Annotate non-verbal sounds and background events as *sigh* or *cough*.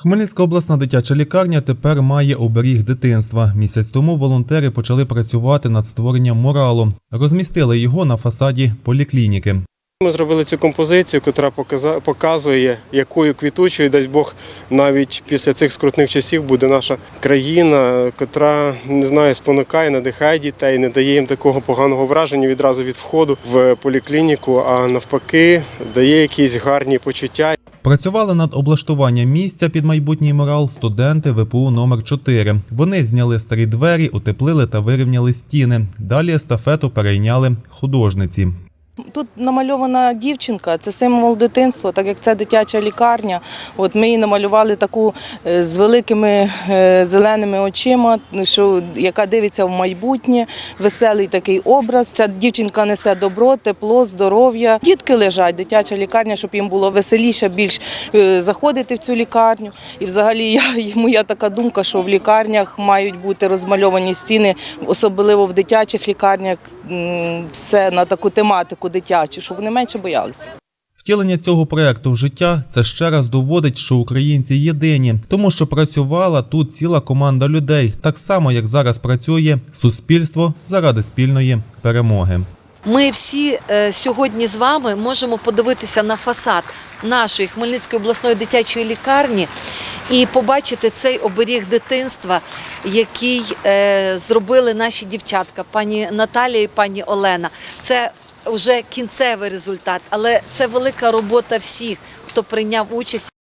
Хмельницька обласна дитяча лікарня тепер має оберіг дитинства. Місяць тому волонтери почали працювати над створенням муралу. Розмістили його на фасаді поліклініки. Ми зробили цю композицію, яка показує, якою квітучою, дасть Бог, навіть після цих скрутних часів буде наша країна, котра не знаю, спонукає, надихає дітей, не дає їм такого поганого враження відразу від входу в поліклініку, а навпаки, дає якісь гарні почуття. Працювали над облаштуванням місця під майбутній мурал студенти ВПУ номер 4 Вони зняли старі двері, утеплили та вирівняли стіни. Далі естафету перейняли художниці. Тут намальована дівчинка, це символ дитинства, так як це дитяча лікарня. От ми її намалювали таку е, з великими е, зеленими очима, що яка дивиться в майбутнє, веселий такий образ. Ця дівчинка несе добро, тепло, здоров'я. Дітки лежать, дитяча лікарня, щоб їм було веселіше більш е, заходити в цю лікарню. І взагалі я *laughs* моя така думка, що в лікарнях мають бути розмальовані стіни, особливо в дитячих лікарнях, все на таку тематику дитячу, щоб вони менше боялися. Втілення цього проекту в життя це ще раз доводить, що українці єдині, тому що працювала тут ціла команда людей, так само як зараз працює суспільство заради спільної перемоги. Ми всі е, сьогодні з вами можемо подивитися на фасад нашої Хмельницької обласної дитячої лікарні і побачити цей оберіг дитинства, який е, зробили наші дівчатка, пані Наталія і пані Олена. Це вже кінцевий результат, але це велика робота всіх, хто прийняв участь.